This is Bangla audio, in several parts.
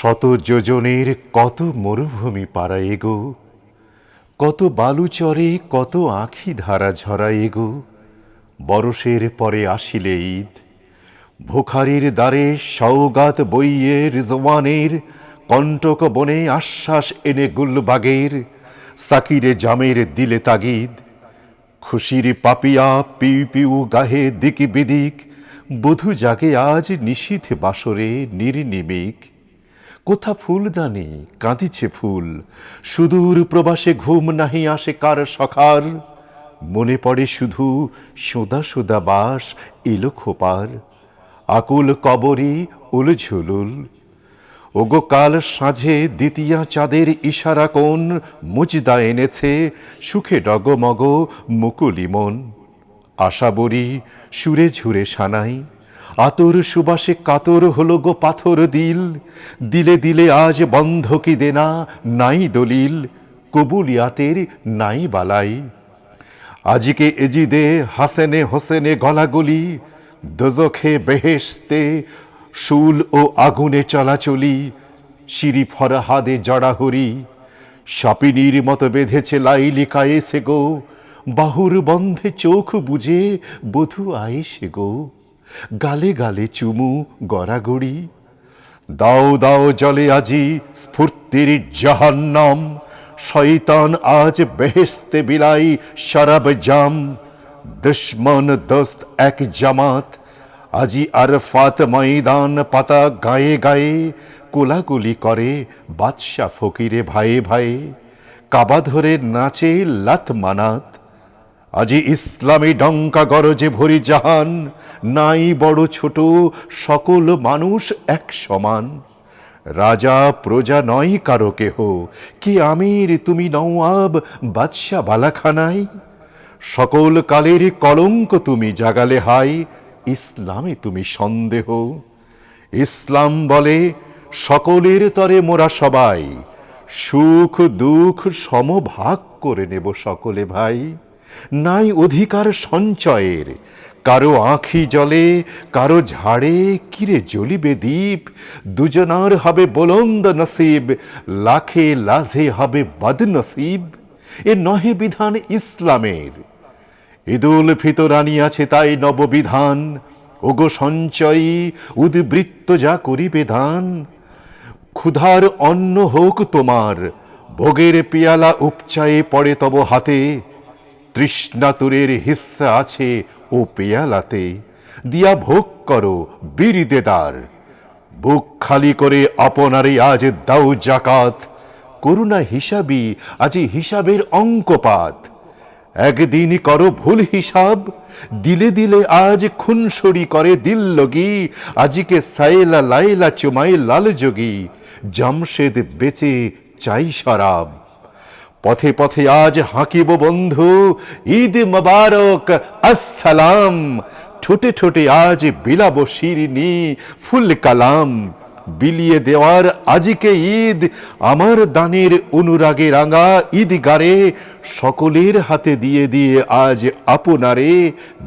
শত যোজনের কত মরুভূমি পাড়া এগো? কত বালুচরে কত আখি ধারা ঝরা এগো? বরষের পরে আসিলে ঈদ, ভুখারির দ্বারে সৌগাত বইয়ে রিজওয়ানের কণ্টক বনে আশ্বাস এনে গুলবাগের, সাকিরে জামের দিলে তাগিদ, খুশির পাপিয়া পিউ পিউ গাহে দিক বিদিক, বধু জাগে আজ নিশীথ বাসরে নির্নিমিক। কোথা ফুলদানি কাঁদিছে ফুল? সুদূর প্রবাসে ঘুম নাহি আসে কার সখার? মনে পড়ে শুধু সোদা সোদা বাস এলো খোপার। আকুল কবরী উলঝুলুল ওগো কাল সাঁঝে দ্বিতীয়া চাঁদের ইশারা কোন মুজদা এনেছে, সুখে ডগমগ মুকুলি মন। আশা বরি সুরে ঝুরে সানাই। আতর সুবাসে কাতর হলো গো পাথর দিল। দিলে দিলে আজ বন্ধকি দেনা, নাই দলিল, কবুলিয়াতের নাই বালাই। আজিকে এজিদে, হাসেনে হোসেনে গলাগলি, দোজখে বেহেশতে শুল ও আগুনে চলাচলি, শিরি ফরহাদে জড়াহরি সাপিনীর মতো বেঁধেছে লাইলিকায়ে সে গো, বাহুর বন্ধে চোখ বুঝে বধু আয়েসে গো। গালে গালে চুমু, গড়াগড়ি। দাও দাও জলে আজি স্ফূর্তির জাহান্নাম। শয়তান আজ বেহেস্তে বিলাই শরাব জাম। দুশ্মন দোস্ত এক জামাত, আজি আরফাত ময়দান পাতা গায়ে গায়ে, কোলাকুলি করে বাদশা ফকিরে ভাইয়ে ভাইয়ে কাবা ধরে নাচে লাত মানাত, আজি ইসলামী ডঙ্কা গরজে ভরি জাহান। নাই বড় ছোট, সকল মানুষ এক সমান। রাজা, প্রজা নয় কারও কেহ। কি আমির তুমি নওয়াব বাদশা বালাখানাই? সকল কালের কলঙ্ক তুমি জাগালে হাই, ইসলামে তুমি সন্দেহ। ইসলাম বলে, সকলের তরে মোরা সবাই। সুখ, দুঃখ, সমভাগ করে নেব সকলে ভাই। নাই অধিকার সঞ্চয়ের কারও আঁখি জলে, কারও ঝাড়ে, কিরে জ্বলিবে দ্বীপ? দুজনার হবে বলন্দ নসিব, লাখে লাঝে হবে বদনসিব। এ নহে বিধান ইসলামের। ঈদুল ফিতর আনিয়াছে তাই নববিধান। ওগো সঞ্চয়ী, উদ্বৃত্ত যা করিবে দান। ক্ষুধার অন্ন হোক তোমার, ভোগের পিয়ালা উপচায়ে পড়ে তব হাতে। তৃষ্ণাতুরের হিস্সা আছে ও পেয়ালাতে, দিয়া ভোগ করো বীর দেদার বুক খালি করে আপনারে আজ দাও জাকাত, করুণা হিসাবই আজি হিসাবের অঙ্কপাত। একদিন করো ভুল হিসাব, দিলে দিলে আজ খুনসড়ি করে দিল লগি, আজিকে সাইলা লাইলা চুমাই লাল যোগী, জামশেদ বেচে চাই শরাব। পথে পথে আজ হাঁকিব বন্ধু, ঈদ মোবারক, আসসালাম। ঠোঁটে ঠোঁটে আজ বিলাব শিরিনি ফুল কালাম। বিলিয়ে দেওয়ার আজিকে ঈদ, আমার দানের অনুরাগে রাঙা ঈদ গারে সকলের হাতে দিয়ে দিয়ে আজ আপনারে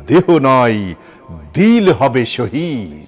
দেহ নয়, দিল হবে শহীদ।